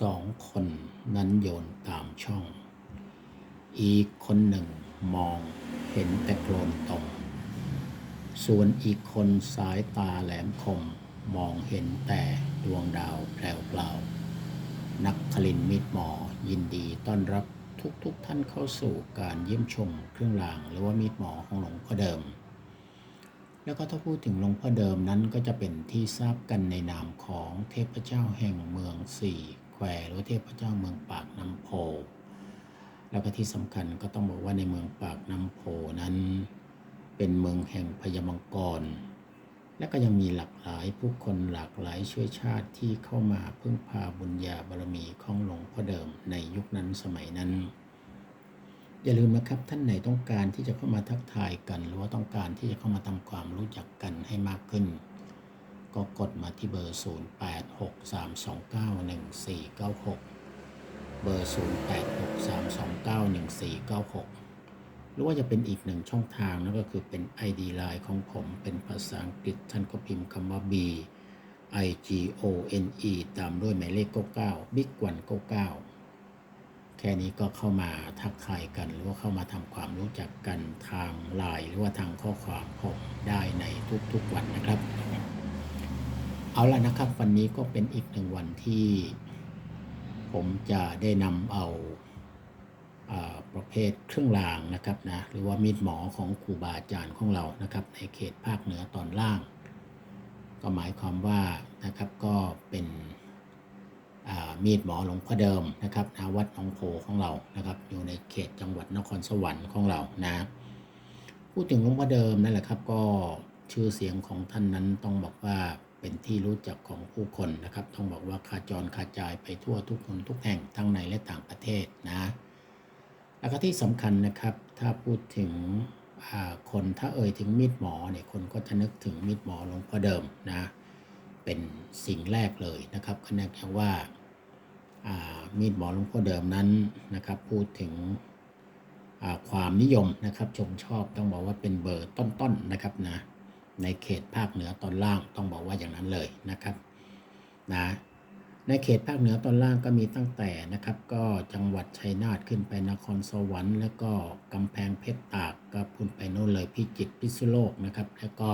สองคนนั้นโยนตามช่อง อีกคนหนึ่งมองเห็นแต่โคลนตมส่วนอีกคนสายตาแหลมคม มองเห็นแต่ดวงดาวแปลวๆนักคลินมิตรหมอยินดีต้อนรับทุกๆทท่านเข้าสู่การเยี่ยมชมเครื่องรางหรือว่ามีดหมอของหลวงพ่อเดิม แล้วก็ถ้าพูดถึงหลวงพ่อเดิมนั้นก็จะเป็นที่ทราบกันในนามของเทพเจ้าแห่งเมืองสี่ ควหรือเทพเจ้าเมืองปากน้ำโพ แล้วก็ที่สำคัญก็ต้องบอกว่าในเมืองปากน้ำโพนั้น เป็นเมืองแห่งพญามังกร และก็ยังมีหลากหลายผู้คนหลากหลายช่วยชาติที่เข้ามาพึ่งพาบุญญาบารมีของหลวงพ่อเดิมในยุคนั้นสมัยนั้นอย่าลืมนะครับท่านไหนต้องการที่จะเข้ามาทักทายกัน หรือว่าต้องการที่จะเข้ามาทำความรู้จักกันให้มากขึ้น ก็กดมาที่เบอร์ 0863291496 เบอร์ 0863291496 หรือว่าจะเป็นอีกหนึ่งช่องทางนั่นก็คือเป็น ID Line ของผมเป็นภาษาอังกฤษท่านก็พิมพ์คำว่า B I G O N E ตามด้วยหมายเลข99 Big 1 99 แค่นี้ก็เข้ามาทักทายกัน หรือว่าเข้ามาทำความรู้จักกันทางไลน์หรือว่าทางข้อความผมได้ในทุกๆวันนะครับ เอาละนะครับ วันนี้ก็เป็นอีกหนึ่งวันที่ผมจะได้นำเอาอาประเภทเครื่องรางนะครับนะหรือว่ามีดหมอของครูบาอาจารย์ของเรานะครับ ในเขตภาคเหนือตอนล่าง ก็หมายความว่านะครับก็เป็นมีดหมอหลวงพ่อเดิมนะครับณวัดหนองโพของเรานะครับ อยู่ในเขตจังหวัดนครสวรรค์ของเรานะพูดถึงหลวงพ่อเดิมนั่นแหละครับ ก็ชื่อเสียงของท่านนั้นต้องบอกว่า เป็นที่รู้จักของผู้คนนะครับ ต้องบอกว่าขาจรขาจายไปทั่วทุกคนทุกแห่งทั้งในและต่างประเทศนะแล้วก็ที่สำคัญนะครับถ้าพูดถึงคนถ้าเอ่ยถึงมีดหมอเนี่ยคนก็จะนึกถึงมีดหมอหลวงพ่อเดิมนะเป็นสิ่งแรกเลยนะครับก็เนื่องจากว่าามีดหมอหลวงพ่อเดิมนั้นนะครับ พูดถึงความนิยมนะครับชมชอบต้องบอกว่าเป็นเบอร์ต้นๆนะครับนะ ในเขตภาคเหนือตอนล่างต้องบอกว่าอย่างนั้นเลยนะครับนะในเขตภาคเหนือตอนล่างก็มีตั้งแต่นะครับ ก็จังหวัดชัยนาทขึ้นไปนครสวรรค์ แล้วก็กำแพงเพชรตากก็พุ่นไปโน่นเลยพิจิตรพิษณุโลกนะครับ แล้วก็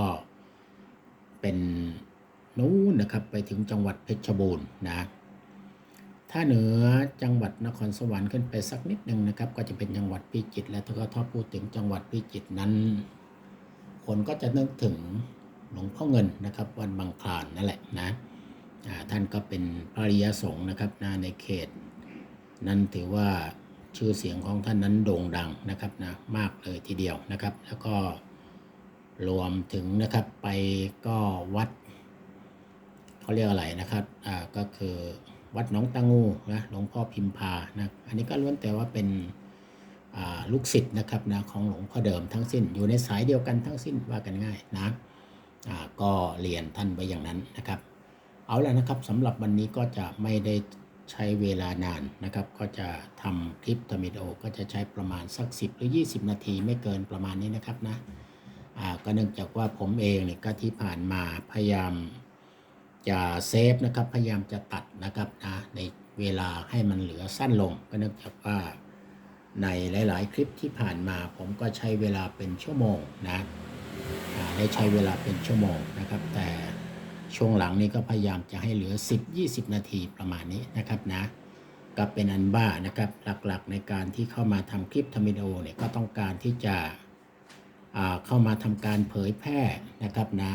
เป็นนู้นนะครับไปถึงจังหวัดเพชรบูรณ์นะถ้าเหนือจังหวัดนครสวรรค์ขึ้นไปสักนิดหนึ่งนะครับ ก็จะเป็นจังหวัดพิจิตรและถ้าก็ถ้าพูดถึงจังหวัดพิจิตรนั้น คนก็จะนึกถึงหลวงพ่อเงินนะครับ วันบางคลานนั่นแหละนะท่านก็เป็นพระริยสงฆ์นะครับนะในเขต นั้นถือว่าชื่อเสียงของท่านนั้นโด่งดังนะครับนะมากเลยทีเดียวนะครับ แล้วก็รวมถึงนะครับไปก็วัดเขาเรียกอะไรนะครับอ่าก็คือวัดหนองตางูนะหลวงพ่อพิมพานะอันนี้ก็ล้วนแต่ว่าเป็น ลูกศิษย์นะครับนะของหลวงพ่อเดิมทั้งสิ้น อยู่ในสายเดียวกันทั้งสิ้นว่ากันง่ายนะก็เรียนท่านไปอย่างนั้นนะครับ เอาละนะครับสำหรับวันนี้ก็จะไม่ได้ใช้เวลานานนะครับ ก็จะทำคลิปทำวิดีโอก็จะใช้ประมาณสัก 10 หรือ 20 นาทีไม่เกินประมาณนี้นะครับนะก็เนื่องจากว่าผมเองเนี่ยก็ที่ผ่านมาพยายามจะเซฟนะครับพยายามจะตัดนะครับนะในเวลาให้มันเหลือสั้นลง ก็เนื่องจากว่า ในหลาย ๆ คลิปที่ผ่านมาผมก็ใช้เวลาเป็นชั่วโมงนะได้ใช้เวลาเป็นชั่วโมงนะครับ แต่ช่วงหลังนี้ก็พยายามจะให้เหลือ 10-20 นาทีประมาณนี้นะครับนะก็เป็นอันบ้านะครับหลักๆในการที่เข้ามาทำคลิปทำวิดีโอเนี่ยก็ต้องการที่จะเข้ามาทำการเผยแพร่นะครับนะ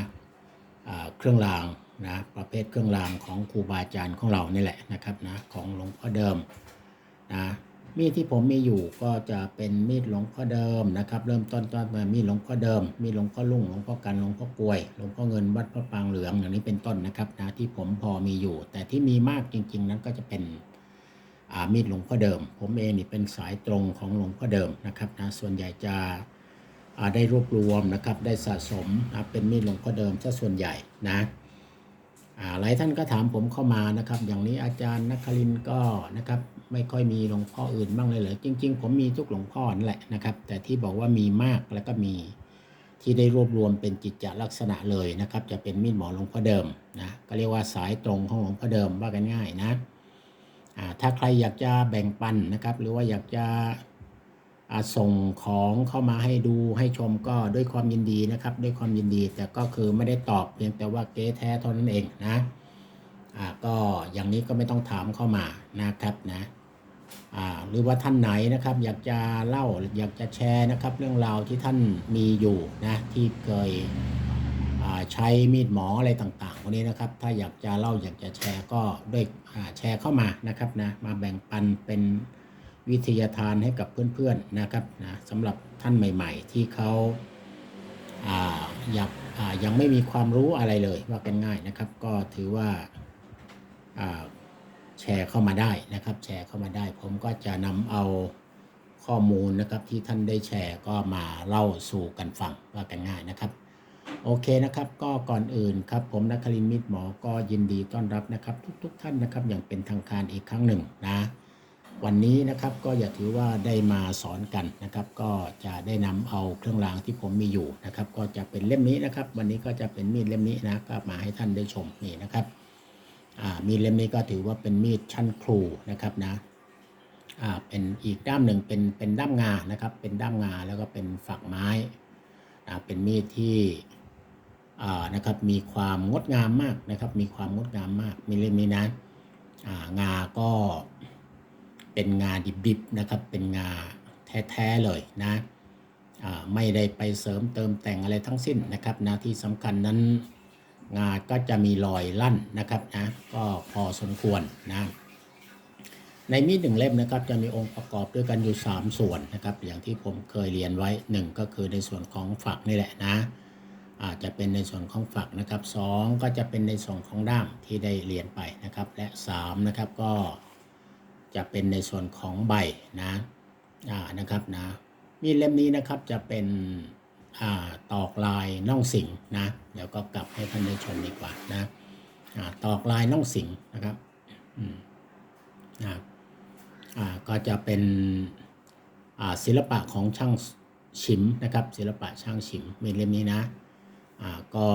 เครื่องรางนะประเภทเครื่องรางของครูบาอาจารย์ของเรานี่แหละนะครับนะของหลวงพ่อเดิมนะ มีดที่ผมมีอยู่ก็จะเป็นมีดหลวงพ่อเดิมนะครับ เริ่มต้นต้นมามีดหลวงพ่อเดิม มีดหลวงพ่อลุ่งหลวงพ่อกันหลวงพ่อกวยหลวงพ่อเงินวัดพระปางเหลืองอย่างนี้เป็นต้นนะครับนะที่ผมพอมีอยู่ แต่ที่มีมากจริง ๆ นั้นก็จะเป็นอามีดหลวงพ่อเดิม ผมเองนี่เป็นสายตรงของหลวงพ่อเดิมนะครับนะส่วนใหญ่จะอาได้รวบรวมนะครับได้สะสมนะเป็นมีดหลวงพ่อเดิมซะส่วนใหญ่นะ หลายท่านก็ถามผมเข้ามานะครับ อย่างนี้อาจารย์นครินก็นะครับ ไม่ค่อยมีหลวงพ่ออื่นบ้างเลยเหรอจริง ๆ ผมมีทุกหลวงพ่อนั่นแหละนะครับ แต่ที่บอกว่ามีมากแล้วก็มีที่ได้รวบรวมเป็นจิตจลักษณะเลยนะครับ จะเป็นมีดหมอหลวงพ่อเดิมนะก็เรียกว่าสายตรงของหลวงพ่อเดิมว่ากันง่ายนะถ้าใครอยากจะแบ่งปันนะครับ หรือว่าอยากจะ ส่งของเข้ามาให้ดูให้ชมก็ด้วยความยินดีนะครับ ด้วยความยินดีแต่ก็คือไม่ได้ตอบเพียงแต่ว่าเก๊แท้เท่านั้นเองนะอ่าก็อย่างนี้ก็ไม่ต้องถามเข้ามานะครับนะอ่าหรือว่าท่านไหนนะครับ อยากจะเล่าอยากจะแชร์นะครับ เรื่องราวที่ท่านมีอยู่นะที่เคยอ่าใช้มีดหมออะไรต่างๆพวกนี้นะครับ ถ้าอยากจะเล่าอยากจะแชร์ก็ด้วยอ่าแชร์เข้ามานะครับนะมาแบ่งปันเป็น วิทยาทานให้กับเพื่อนๆนะครับนะสำหรับท่านใหม่ ๆ ที่เขาอ่าอยากอ่ายังไม่มีความรู้อะไรเลยว่ากันง่ายนะครับ ก็ถือว่าอ่าแชร์เข้ามาได้นะครับ แชร์เข้ามาได้ ผมก็จะนำเอาข้อมูลนะครับที่ท่านได้แชร์ก็มาเล่าสู่กันฟังว่ากันง่ายนะครับ โอเคนะครับ ก็ก่อนอื่นครับผมนักคลินมิตรหมอก็ยินดีต้อนรับนะครับ ทุกๆทท่านนะครับอย่างเป็นทางการอีกครั้งหนึ่งนะ วันนี้นะครับก็อย่าถือว่าได้มาสอนกันนะครับ ก็จะได้นำเอาเครื่องรางที่ผมมีอยู่นะครับ ก็จะเป็นเล่มนี้นะครับ วันนี้ก็จะเป็นมีดเล่มนี้นะก็มาให้ท่านได้ชมนี่นะครับมีดเล่มนี้ก็ถือว่าเป็นมีดชั้นครูนะครับนะเป็นอีกด้ามหนึ่งเป็นเป็นด้ามงานะครับ เป็นด้ามงาแล้วก็เป็นฝักไม้เป็นมีดที่นะครับมีความงดงามมากนะครับ มีความงดงามมากมีเล่มนี้นะอ่างาก็ เป็นงาดิบๆนะครับ เป็นงาแท้ๆเลยนะไม่ได้ไปเสริมเติมแต่งอะไรทั้งสิ้นนะครับนะที่สำคัญนั้นงาก็จะมีรอยลั่นนะครับนะก็พอสมควรนะในมีดหนึ่งเล่มนะครับจะมีองค์ประกอบด้วยกันอยู่ 3 ส่วนนะครับอย่างที่ผมเคยเรียนไว้ 1 ก็คือในส่วนของฝักนี่แหละนะอาจจะเป็นในส่วนของฝักนะครับสองก็จะเป็นในส่วนของด้ามที่ได้เรียนไปนะครับ และ3นะครับก็ จะเป็นในส่วนของใบนะอ่านะครับนะมีดเล่มนี้นะครับจะเป็นอ่าตอกลายน่องสิงนะเดี๋ยวก็กลับให้ท่านได้ชมดีกว่านะอ่าตอกลายน่องสิงนะครับอืมอ่าอ่าก็จะเป็นอ่าศิลปะของช่างฉิมนะครับศิลปะช่างฉิมมีดเล่มนี้นะอ่าก็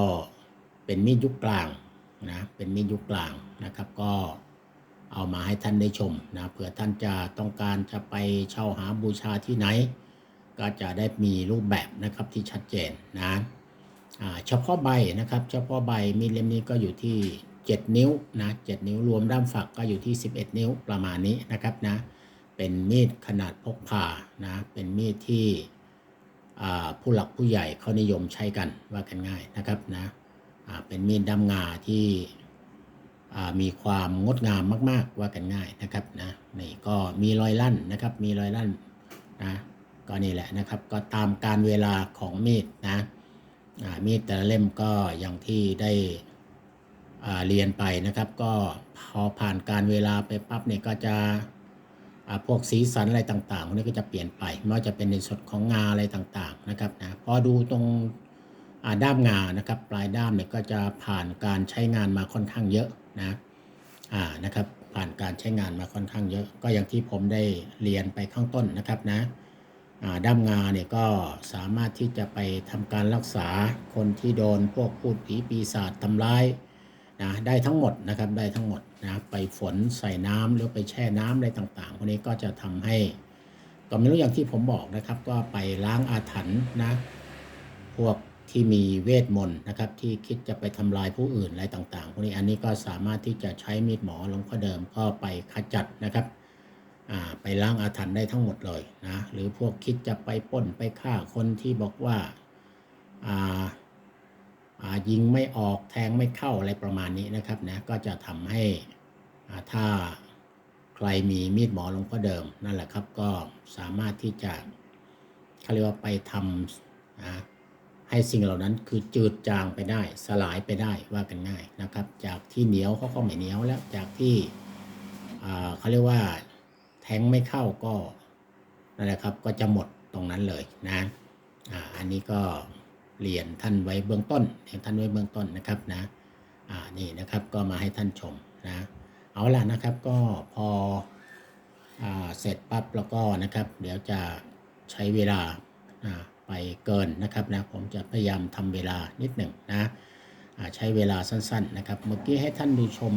เป็นมีดยุคกลางนะเป็นมีดยุคกลางนะครับก็ เอามาให้ท่านได้ชมนะเผื่อท่านจะต้องการจะไปเช่าหาบูชาที่ไหน ก็จะได้มีรูปแบบนะครับที่ชัดเจนนะเฉพาะใบนะครับ เฉพาะใบมีเล่มนี้ก็อยู่ที่ 7 นิ้วนะ7นิ้วรวมด้ามฝักก็อยู่ที่ 11 นิ้วประมาณนี้นะครับนะเป็นมีดขนาดพกพานะเป็นมีดที่ผู้หลักผู้ใหญ่เขานิยมใช้กันว่ากันง่ายนะครับนะเป็นมีดดำงาที่ มีความงดงามมาก ๆ ว่ากันง่ายนะครับนะนี่ก็มีรอยลั่นนะครับ มีรอยลั่นนะก็นี่แหละนะครับ ก็ตามการเวลาของมีดนะมีดแต่ละเล่มก็อย่างที่ได้เรียนไปนะครับ ก็พอผ่านการเวลาไปปั๊บเนี่ยก็จะพวกสีสันอะไรต่างๆพวกนี้ก็จะเปลี่ยนไปไม่ว่าจะเป็นในส่วนของงาอะไรต่างๆนะครับนะพอดูตรงด้ามงานะครับ ปลายด้ามเนี่ยก็จะผ่านการใช้งานมาค่อนข้างเยอะ นะอ่านะครับผ่านการใช้งานมาค่อนข้างเยอะ ก็อย่างที่ผมได้เรียนไปข้างต้นนะครับนะอ่าด้ามงาเนี่ยก็สามารถที่จะไปทำการรักษาคนที่โดนพวกพูดผีปีศาจทำร้ายนะได้ทั้งหมดนะครับได้ทั้งหมดนะไปฝนใส่น้ำหรือไปแช่น้ำอะไรต่างๆพวกนี้ก็จะทำให้ก็ไม่รู้อย่างที่ผมบอกนะครับ ก็ไปล้างอาถรรพ์นะพวก ที่มีเวทมนต์นะครับที่คิดจะไปทำลายผู้อื่นอะไรต่างๆพวกนี้อันนี้ก็สามารถที่จะใช้มีดหมอหลวงพ่อเดิมก็ไปขจัดนะครับไปล้างอาถรรพ์ได้ทั้งหมดเลยนะหรือพวกคิดจะไปป้นไปฆ่าคนที่บอกว่าาายิงไม่ออกแทงไม่เข้าอะไรประมาณนี้นะครับนะก็จะทำให้ถ้าใครมีมีดหมอหลวงพ่อเดิมนั่นแหละครับก็สามารถที่จะเขาเรียกว่าไปทำนะ ให้สิ่งเหล่านั้นคือจืดจางไปได้ สลายไปได้ว่ากันง่ายนะครับ จากที่เหนียวเขาก็ไม่เหนียวแล้วจากที่เขาเรียกว่าแทงไม่เข้าก็นั่นแหละครับก็จะหมดตรงนั้นเลยนะอ่าอันนี้ก็เรียนท่านไว้เบื้องต้นเรียนท่านไว้เบื้องต้นนะครับนะอ่านี่นะครับก็มาให้ท่านชมนะเอาล่ะนะครับก็พออ่าเสร็จปั๊บแล้วก็นะครับ เดี๋ยวจะใช้เวลาอ่า ไปเกินนะครับนะผมจะพยายามทำเวลานิดหนึ่งนะใช้เวลาสั้นๆนะครับ เมื่อกี้ให้ท่านดูชม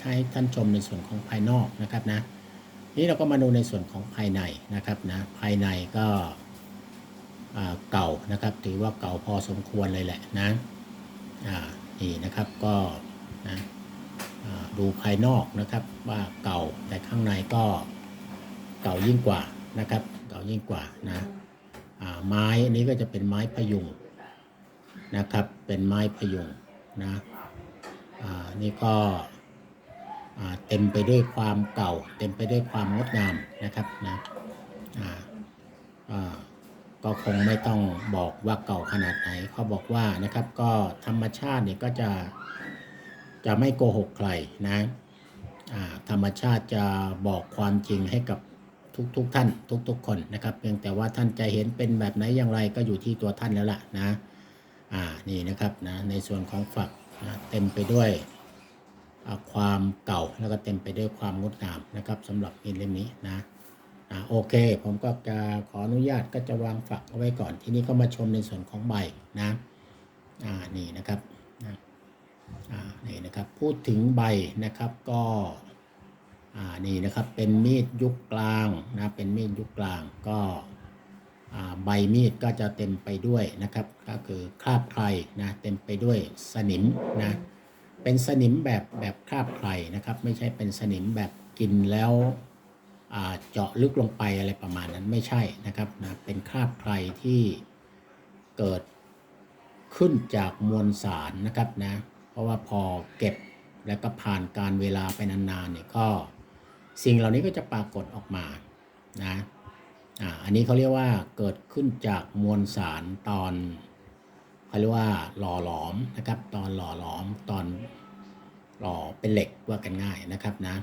ถ้าให้ท่านชมในส่วนของภายนอกนะครับนะนี่เราก็มาดูในส่วนของภายในนะครับนะภายในก็เก่านะครับถือว่าเก่าพอสมควรเลยแหละนะอ่านี่นะครับก็นะดูภายนอกนะครับว่าเก่าแต่ข้างในก็เก่ายิ่งกว่านะครับ เก่ายิ่งกว่านะ ไม้อันนี้ก็จะเป็นไม้พยุงนะครับ เป็นไม้พยุงนะนี่ก็เต็มไปด้วยความเก่า เต็มไปด้วยความงดงามนะครับนะก็คงไม่ต้องบอกว่าเก่าขนาดไหนเขาบอกว่านะครับก็ธรรมชาติเนี่ยก็จะจะไม่โกหกใครนะธรรมชาติจะบอกความจริงให้กับ ทุกทุกท่าน ทุกทุกคนนะครับเพียงแต่ว่าท่านจะเห็นเป็นแบบไหนอย่างไรก็อยู่ที่ตัวท่านแล้วล่ะนะอ่านี่นะครับนะในส่วนของฝักนะเต็มไปด้วยความเก่าแล้วก็เต็มไปด้วยความงดงามนะครับสำหรับมีดเล่มนี้นะอ่าโอเค ผมก็จะขออนุญาตก็จะวางฝักเอาไว้ก่อน ทีนี้ก็มาชมในส่วนของใบนะอ่านี่นะครับนะอ่านี่นะครับพูดถึงใบนะครับก็ อ่านี่นะครับเป็นมีดยุคกลางนะเป็นมีดยุคกลางก็ใบมีดก็จะเต็มไปด้วยนะครับ ก็คือคราบใครนะเต็มไปด้วยสนิมนะเป็นสนิมแบบแบบคราบใครนะครับ ไม่ใช่เป็นสนิมแบบกินแล้วเจาะลึกลงไปอะไรประมาณนั้นไม่ใช่นะครับนะเป็นคราบใครที่เกิดขึ้นจากมวลสารนะครับนะเพราะว่าพอเก็บแล้วก็ผ่านการเวลาไปนานๆเนี่ยก็ สิ่งเหล่านี้ก็จะปรากฏออกมานะอันนี้เขาเรียกว่าเกิดขึ้นจากมวลสารตอนเขาเรียกว่าหล่อหลอมนะครับ ตอนหล่อหลอมตอนหล่อเป็นเหล็กว่ากันง่ายนะครับนะ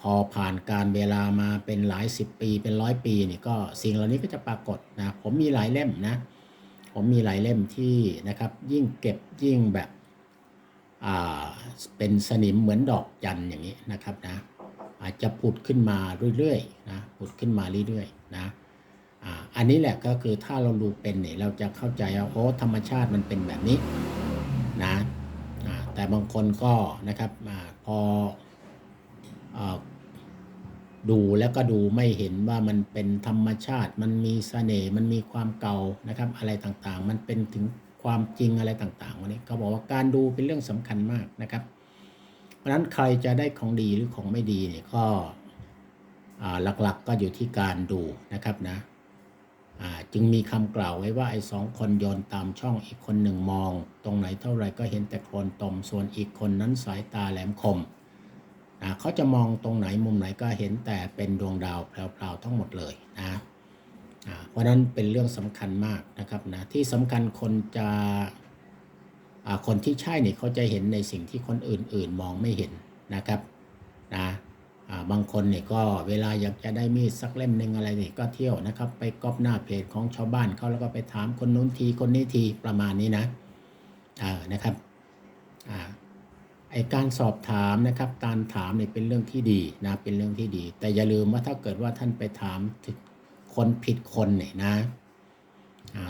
พอผ่านการเวลามาเป็นหลายสิบปีเป็นร้อยปีนี่ก็สิ่งเหล่านี้ก็จะปรากฏนะผมมีหลายเล่มนะผมมีหลายเล่มที่นะครับยิ่งเก็บยิ่งแบบเป็นสนิมเหมือนดอกจันอย่างนี้นะครับนะ อาจจะผุดขึ้นมาเรื่อยๆนะผุดขึ้นมาเรื่อยๆนะอันนี้แหละก็คือถ้าเราดูเป็นเนี่ยเราจะเข้าใจว่าโอ้ธรรมชาติมันเป็นแบบนี้นะแต่บางคนก็นะครับอพออดูแล้วก็ดูไม่เห็นว่ามันเป็นธรรมชาติ มันมีเสน่ห์มันมีความเก่านะครับ อะไรต่างๆ มันเป็นถึงความจริงอะไรต่างๆวันนี้เขาบอกว่าการดูเป็นเรื่องสำคัญมากนะครับะฉะนั้นใครจะได้ของดีหรือของไม่ดีเนี่ยก็หลักๆก็อยู่ที่การดูนะครับนะจึงมีคำกล่าวไว้ว่าไอ้สองคนโยนตามช่องอีกคนหนึ่งมอง ตรงไหนเท่าไรก็เห็นแต่โคลนตมส่วนอีกคนนั้นสายตาแหลมคมนะเขาจะมองตรงไหนมุมไหนก็เห็นแต่เป็นดวงดาวแพรวๆทั้งหมดเลยนะเพราะนั้นเป็นเรื่องสำคัญมากนะครับนะที่สำคัญคนจะ คนที่ใช่เนี่ยเขาจะเห็นในสิ่งที่คนอื่นๆมองไม่เห็นนะครับนะบางคนเนี่ยก็เวลาอยากจะได้มีดสักเล่มหนึ่งอะไรนี่ก็เที่ยวนะครับ ไปก๊อปหน้าเพจของชาวบ้านเขาแล้วก็ไปถามคนนู้นทีคนนี้ทีประมาณนี้นะนะครับไอการสอบถามนะครับการถามเนี่ยเป็นเรื่องที่ดีนะเป็นเรื่องที่ดี แต่อย่าลืมว่าถ้าเกิดว่าท่านไปถามถึงคนผิดคนเนี่ยนะ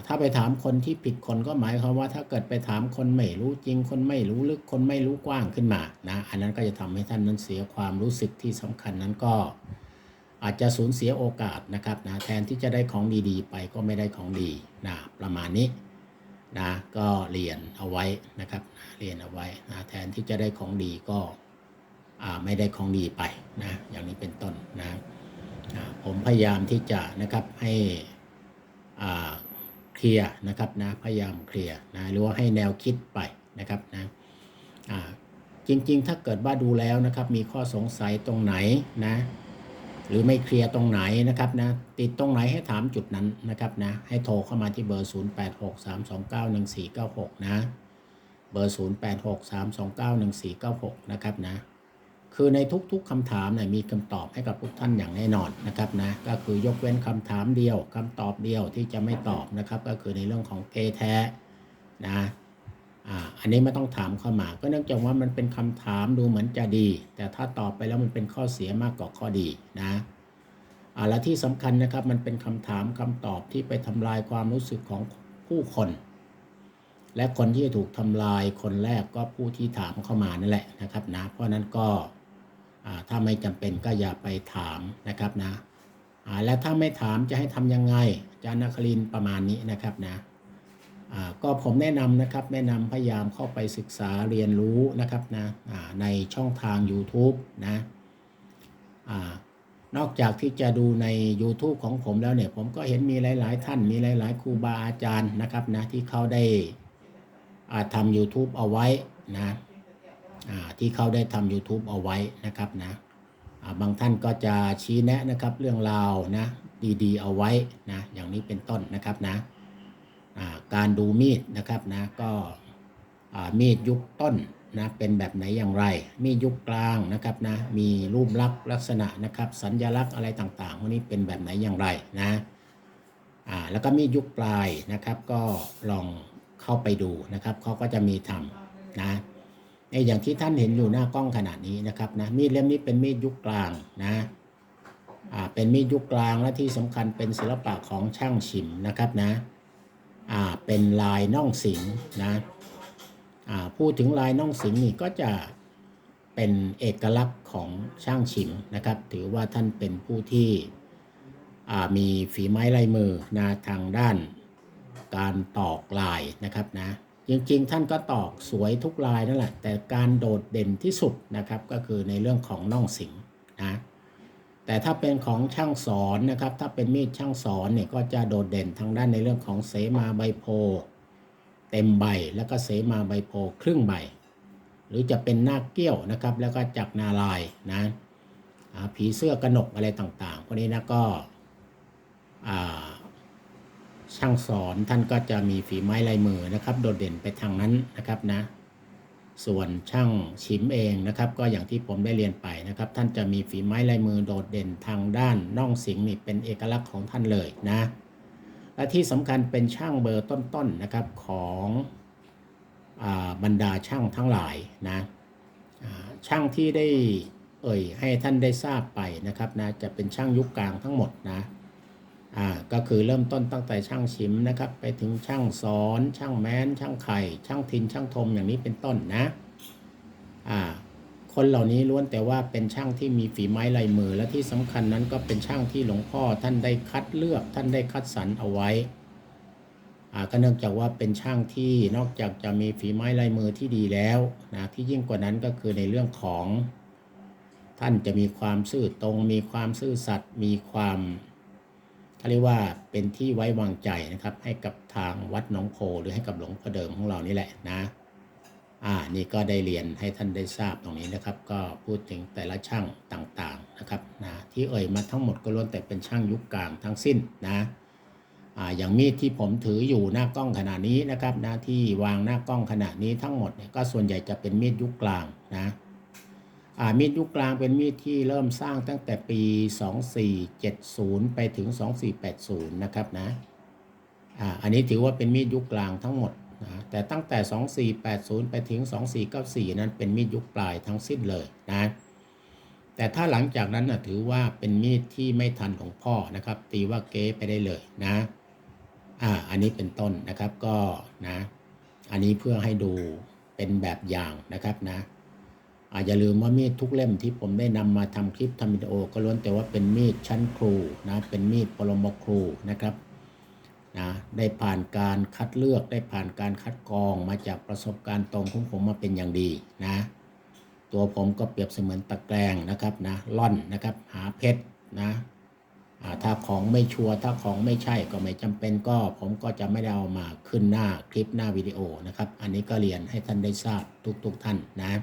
ถ้าไปถามคนที่ผิดคนก็หมายความว่าถ้าเกิดไปถามคนไม่รู้จริง คนไม่รู้ลึกคนไม่รู้กว้างขึ้นมานะอันนั้นก็จะทำให้ท่านนั้นเสียความรู้สึกที่สำคัญนั้นก็ อาจจะสูญเสียโอกาสนะครับนะแทนที่จะได้ของดีๆ ไปก็ไม่ได้ของดีนะประมาณนี้นะก็เรียนเอาไว้นะครับเรียนเอาไว้นะแทนที่จะได้ของดีก็อ่าไม่ได้ของดีไปนะอย่างนี้เป็นต้นนะผมพยายามที่จะนะครับให้อ่า เคลียร์นะครับนะพยายามเคลียร์นะหรือว่าให้แนวคิดไปนะครับนะอ่าจริง ๆ ถ้าเกิดว่าดูแล้วนะครับ มีข้อสงสัยตรงไหนนะ หรือไม่เคลียร์ตรงไหนนะครับนะ ติดตรงไหนให้ถามจุดนั้นนะครับนะ ให้โทรเข้ามาที่เบอร์ 0863291496 นะ เบอร์ 0863291496 นะครับนะ คือในทุกๆคำถามเนี่ยมีคำตอบให้กับทุกท่านอย่างแน่นอนนะครับนะก็คือยกเว้นคำถามเดียวคำตอบเดียวที่จะไม่ตอบนะครับ ก็คือในเรื่องของเกแท้นะอ่าอันนี้ไม่ต้องถามเข้ามา ก็เนื่องจากว่ามันเป็นคำถามดูเหมือนจะดี แต่ถ้าตอบไปแล้วมันเป็นข้อเสียมากกว่าข้อดีนะอ่าและที่สำคัญนะครับมันเป็นคำถามคำตอบที่ไปทำลายความรู้สึกของผู้คนและคนที่ถูกทำลายคนแรกก็ผู้ที่ถามเข้ามานั่นแหละนะครับนะ เพราะนั้นก็ ถ้าไม่จำเป็นก็อย่าไปถามนะครับนะและถ้าไม่ถามจะให้ทำยังไงอาจารย์นครินประมาณนี้นะครับนะก็ผมแนะนำนะครับแนะนำพยายามเข้าไปศึกษาเรียนรู้นะครับนะในช่องทาง YouTube นะนอกจากที่จะดูใน YouTube ของผมแล้วเนี่ย ผมก็เห็นมีหลาย ๆ ท่านมีหลาย ๆ ครูบาอาจารย์นะครับนะที่เขาได้ทำ YouTube เอาไว้นะ ที่เขาได้ทำ YouTube เอาไว้นะครับนะบางท่านก็จะชี้แนะนะครับเรื่องราวนะดีๆ เอาไว้นะอย่างนี้เป็นต้นนะครับนะการดูมีดนะครับนะก็มีดยุคต้นนะเป็นแบบไหนอย่างไร มีดยุคกลางนะครับนะมีรูปลักษณ์ลักษณะนะครับ สัญญลักษณ์อะไรต่างๆพวกนี้เป็นแบบไหนอย่างไรนะแล้วก็มีดยุคปลายนะครับ ก็ลองเข้าไปดูนะครับเขาก็จะมีทำนะ ในอย่างที่ท่านเห็นอยู่หน้ากล้องขนาดนี้นะครับนะมีดเล่มนี้เป็นมีดยุคกลางนะอ่าเป็นมีดยุคกลางและที่สำคัญเป็นศิลปะของช่างฉิมนะครับนะอ่าเป็นลายน่องสิงนะอ่าพูดถึงลายน่องสิงนี่ก็จะเป็นเอกลักษณ์ของช่างฉิมนะครับ ถือว่าท่านเป็นผู้ที่อ่ามีฝีไม้ลายมือนะทางด้านการตอกลายนะครับนะ จริงๆ ท่านก็ตอกสวยทุกลายนั่นแหละ แต่การโดดเด่นที่สุดนะครับก็คือในเรื่องของน่องสิงนะแต่ถ้าเป็นของช่างสอนนะครับ ถ้าเป็นมีดช่างสอนเนี่ยก็จะโดดเด่นทางด้านในเรื่องของเสมาใบโพ เต็มใบแล้วก็เสมาใบโพครึ่งใบ หรือจะเป็นหน้าเกี้ยวนะครับ แล้วก็จักรนาลายนะผีเสื้อกระหนกอะไรต่างๆพวกนี้นะก็อ่า ช่างสอนท่านก็จะมีฝีไม้ลายมือนะครับ โดดเด่นไปทางนั้นนะครับนะ ส่วนช่างชิมเองนะครับ ก็อย่างที่ผมได้เรียนไปนะครับ ท่านจะมีฝีไม้ลายมือโดดเด่นทางด้านน่องสิงนี่เป็นเอกลักษณ์ของท่านเลยนะ และที่สำคัญเป็นช่างเบอร์ต้นๆนะครับของอบรรดาช่างทั้งหลายนะช่างที่ได้เอ่ยให้ท่านได้ทราบไปนะครับนะจะเป็นช่างยุคกลางทั้งหมดนะ อ่าก็คือเริ่มต้นตั้งแต่ช่างชิมนะครับ ไปถึงช่างสอน ช่างแม้น ช่างไข่ ช่างทิน ช่างทมอย่างนี้เป็นต้นนะอ่าคนเหล่านี้ล้วนแต่ว่าเป็นช่างที่มีฝีไม้ลายมือและที่สำคัญนั้นก็เป็นช่างที่หลวงพ่อท่านได้คัดเลือกท่านได้คัดสรรเอาไว้อ่าก็เนื่องจากว่าเป็นช่างที่นอกจากจะมีฝีไม้ลายมือที่ดีแล้วนะที่ยิ่งกว่านั้นก็คือในเรื่องของ ท่านจะมีความซื่อตรง มีความซื่อสัตย์มีความ เขาเรียกว่าเป็นที่ไว้วางใจนะครับ ให้กับทางวัดหนองโพหรือให้กับหลวงพ่อเดิมของเรานี่แหละนะอ่านี่ก็ได้เรียนให้ท่านได้ทราบตรงนี้นะครับ ก็พูดถึงแต่ละช่างต่างๆนะครับนะที่เอ่ยมาทั้งหมดก็ล้วนแต่เป็นช่างยุคกลางทั้งสิ้นนะอ่าอย่างมีดที่ผมถืออยู่หน้ากล้องขณะนี้นะครับนะที่วางหน้ากล้องขณะนี้ทั้งหมดเนี่ยก็ส่วนใหญ่จะเป็นมีดยุคกลางนะ มีดยุคกลางเป็นมีดที่เริ่มสร้างตั้งแต่ปี 2470 ไปถึง 2480 นะครับนะอันนี้ถือว่าเป็นมีดยุคกลางทั้งหมดนะแต่ตั้งแต่ 2480 ไปถึง 2494 นั้นเป็นมีดยุคปลายทั้งสิ้นเลยนะแต่ถ้าหลังจากนั้นนะถือว่าเป็นมีดที่ไม่ทันหลวงพ่อนะครับ ตีว่าเก๊ไปได้เลยนะอ่าอันนี้เป็นต้นนะครับก็นะ อันนี้เพื่อให้ดูเป็นแบบอย่างนะครับนะ อาอย่าลืมว่ามีดทุกเล่มที่ผมได้นำมาทำคลิปทำวิดีโอก็ล้วนแต่ว่าเป็นมีดชั้นครูนะเป็นมีดปรมครูนะครับนะได้ผ่านการคัดเลือกได้ผ่านการคัดกรองมาจากประสบการณ์ตรงของผมมาเป็นอย่างดีนะตัวผมก็เปรียบเสมือนตะแกรงนะครับนะล่อนนะครับหาเพชรนะถ้าของไม่ชัวร์ถ้าของไม่ใช่ก็ไม่จำเป็นก็ ผมก็จะไม่ได้เอามาขึ้นหน้าคลิปหน้าวิดีโอนะครับ อันนี้ก็เรียนให้ท่านได้ทราบทุกๆทท่านนะ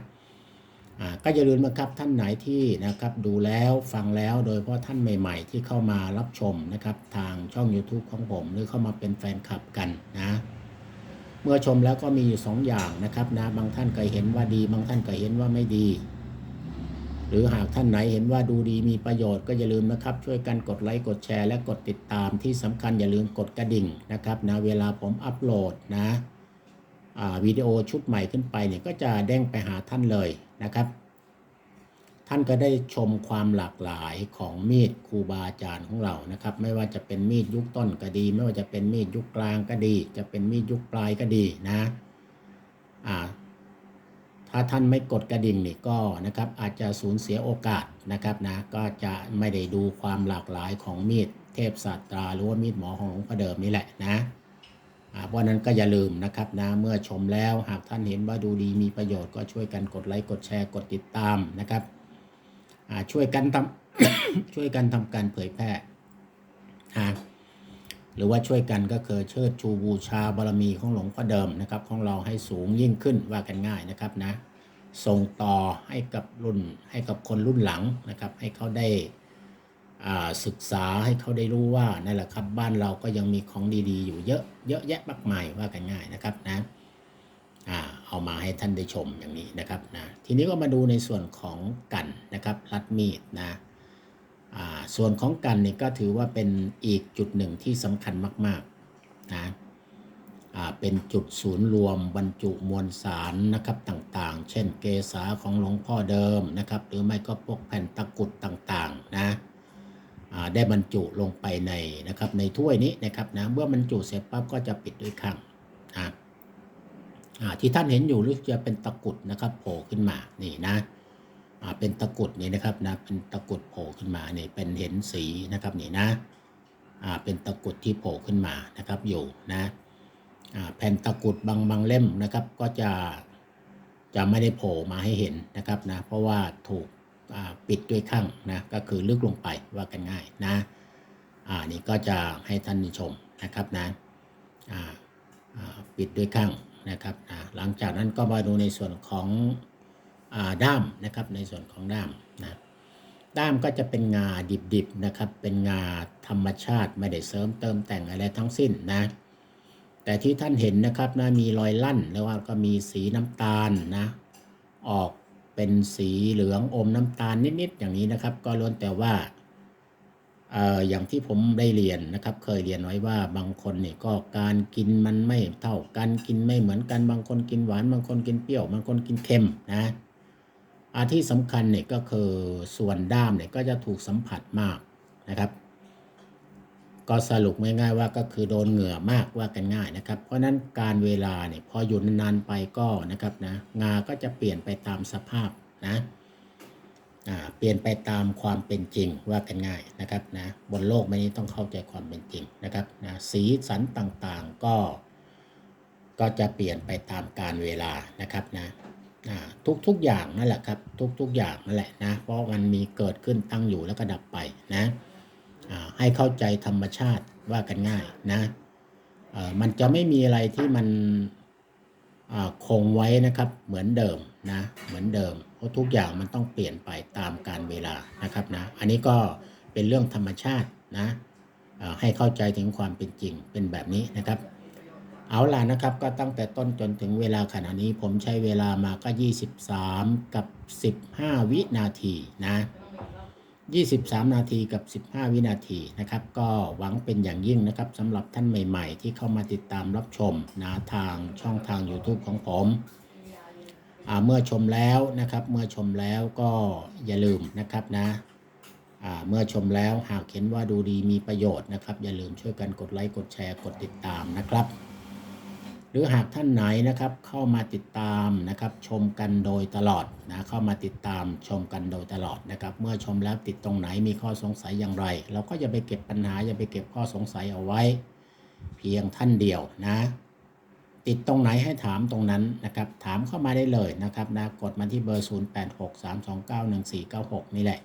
ก็อย่าลืมนะครับท่านไหนที่นะครับดูแล้วฟังแล้วโดยเฉพาะท่านใหม่ ๆ ที่เข้ามารับชมนะครับทางช่อง YouTube ของผมหรือเข้ามาเป็นแฟนคลับกันนะเมื่อชมแล้วก็มีอยู่สองอย่างนะครับนะบางท่านก็เห็นว่าดี บางท่านก็เห็นว่าไม่ดี หรือหากท่านไหนเห็นว่าดูดีมีประโยชน์ก็อย่าลืมนะครับช่วยกันกดไลค์กดแชร์และกดติดตามที่สำคัญอย่าลืมกดกระดิ่งนะครับนะเวลาผมอัปโหลดนะ วิดีโอชุดใหม่ขึ้นไปเนี่ยก็จะเด้งไปหาท่านเลยนะครับ ท่านก็ได้ชมความหลากหลายของมีดครูบาอาจารย์ของเรานะครับ ไม่ว่าจะเป็นมีดยุคต้นก็ดี ไม่ว่าจะเป็นมีดยุคกลางก็ดี จะเป็นมีดยุคปลายก็ดีนะอ่าถ้าท่านไม่กดกระดิ่งนี่ก็นะครับอาจจะสูญเสียโอกาสนะครับนะก็จะไม่ได้ดูความหลากหลายของมีดเทพศาสตราหรือว่ามีดหมอของหลวงพ่อเดิมนี่แหละนะ เพราะนั้นก็อย่าลืมนะครับนะเมื่อชมแล้วหากท่านเห็นว่าดูดีมีประโยชน์ก็ช่วยกันกดไลค์กดแชร์กดติดตามนะครับช่วยกันทำช่วยกันทำการเผยแพร่หรือว่าช่วยกันก็คือเชิดชูบูชาบารมีของหลวงพ่อเดิมนะครับ ของเราให้สูงยิ่งขึ้นว่ากันง่ายนะครับนะ ส่งต่อให้กับรุ่นให้กับคนรุ่นหลังนะครับ ให้เขาได้ ศึกษาให้เขาได้รู้ว่านั่นแหละครับบ้านเราก็ยังมีของดีๆ อยู่เยอะเยอะแยะมากมายว่ากันง่ายนะครับนะเอามาให้ท่านได้ชมอย่างนี้นะครับนะทีนี้ก็มาดูในส่วนของกันนะครับรัดมีดนะส่วนของกันนี่ก็ถือว่าเป็นอีกจุดหนึ่งที่สำคัญมากๆนะเป็นจุดศูนย์รวมบรรจุมวลสารนะครับต่างๆ เช่นเกษาของหลวงพ่อเดิมนะครับ หรือไม่ก็พวกแผ่นตะกุดต่างๆนะ ได้บรรจุลงไปในนะครับในถ้วยนี้นะครับนะเมื่อบรรจุเสร็จปั๊บก็จะปิดด้วยข้างนะอ่าที่ท่านเห็นอยู่รู้สึกจะเป็นตะกุดนะครับโผล่ขึ้นมานี่นะอ่าเป็นตะกุดนี่นะครับนะเป็นตะกุดโผล่ขึ้นมานี่เป็นเห็นสีนะครับนี่นะอ่าเป็นตะกุดที่โผล่ขึ้นมานะครับอยู่นะอ่าแผ่นตะกุดบางบางเล่มนะครับก็จะจะไม่ได้โผล่มาให้เห็นนะครับนะเพราะว่าถูก ปิดด้วยข้างนะก็คือลึกลงไปว่ากันง่ายนะอ่านี่ก็จะให้ท่านชมนะครับนะอ่าปิดด้วยข้างนะครับอ่าหลังจากนั้นก็มาดูในส่วนของอาด้ามนะครับในส่วนของด้ามนะด้ามก็จะเป็นงาดิบๆนะครับ เป็นงาธรรมชาติไม่ได้เสริมเติมแต่งอะไรทั้งสิ้นนะแต่ที่ท่านเห็นนะครับนะมีรอยลั่นแล้วว่าก็มีสีน้ำตาลนะออก เป็นสีเหลืองอมน้ำตาลนิดๆอย่างนี้นะครับ ก็ล้วนแต่ว่าเอ่ออย่างที่ผมได้เรียนนะครับ เคยเรียนไว้ว่าบางคนเนี่ยก็การกินมันไม่เท่ากันกินไม่เหมือนกันบางคนกินหวาน บางคนกินเปรี้ยว บางคนกินเค็มนะอาที่สำคัญเนี่ยก็คือส่วนด้ามเนี่ยก็จะถูกสัมผัสมากนะครับ ก็สรุปง่ายๆว่าก็คือโดนเหงื่อมากว่ากันง่ายนะครับ เพราะนั้นการเวลาเนี่ยพออยู่นานๆไปก็นะครับนะงาก็จะเปลี่ยนไปตามสภาพนะเปลี่ยนไปตามความเป็นจริงว่ากันง่ายนะครับนะบนโลกใบนี้ต้องเข้าใจความเป็นจริงนะครับนะสีสันต่างๆก็ก็จะเปลี่ยนไปตามการเวลานะครับนะทุกๆอย่างนั่นแหละครับ ทุกๆอย่างนั่นแหละนะเพราะมันมีเกิดขึ้นตั้งอยู่แล้วก็ดับไปนะ ให้เข้าใจธรรมชาติว่ากันง่ายนะมันจะไม่มีอะไรที่มันคงไว้นะครับเหมือนเดิมนะเหมือนเดิม เพราะทุกอย่างมันต้องเปลี่ยนไปตามการเวลานะครับนะอันนี้ก็เป็นเรื่องธรรมชาตินะให้เข้าใจถึงความเป็นจริงเป็นแบบนี้นะครับ เอาล่ะนะครับก็ตั้งแต่ต้นจนถึงเวลาขณะนี้ผมใช้เวลามาก็ 23 กับ 15 วินาทีนะ 23 นาทีกับ 15 วินาทีนะครับ ก็หวังเป็นอย่างยิ่งนะครับสำหรับท่านใหม่ ๆ ที่เข้ามาติดตามรับชมนะทางช่องทาง YouTube ของผมเมื่อชมแล้วนะครับ เมื่อชมแล้วก็อย่าลืมนะครับนะเมื่อชมแล้วหากเห็นว่าดูดีมีประโยชน์นะครับ อย่าลืมช่วยกันกดไลค์กดแชร์กดติดตามนะครับ รือหากท่านไหนนะครับเข้ามาติดตามนะครับชมกันโดยตลอดนะเข้ามาติดตามชมกันโดยตลอดนะครับ เมื่อชมแล้วติดตรงไหนมีข้อสงสัยอย่างไร เราก็อย่าไปเก็บปัญหาอย่าไปเก็บข้อสงสัยเอาไว้ เพียงท่านเดียวนะ ติดตรงไหนให้ถามตรงนั้นนะครับ ถามเข้ามาได้เลยนะครับนะกดมาที่เบอร์ 0863291496 นี่แหละ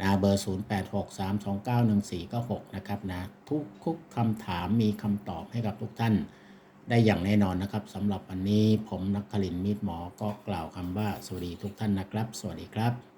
นะเบอร์ 0863291496 นะครับนะทุกทุกคำถามมีคำตอบให้กับทุกท่าน ได้อย่างแน่นอนนะครับสำหรับวันนี้ผมนักคลินมีดหมอก็กล่าวคำว่าสวัสดีทุกท่านนะครับ สวัสดีครับ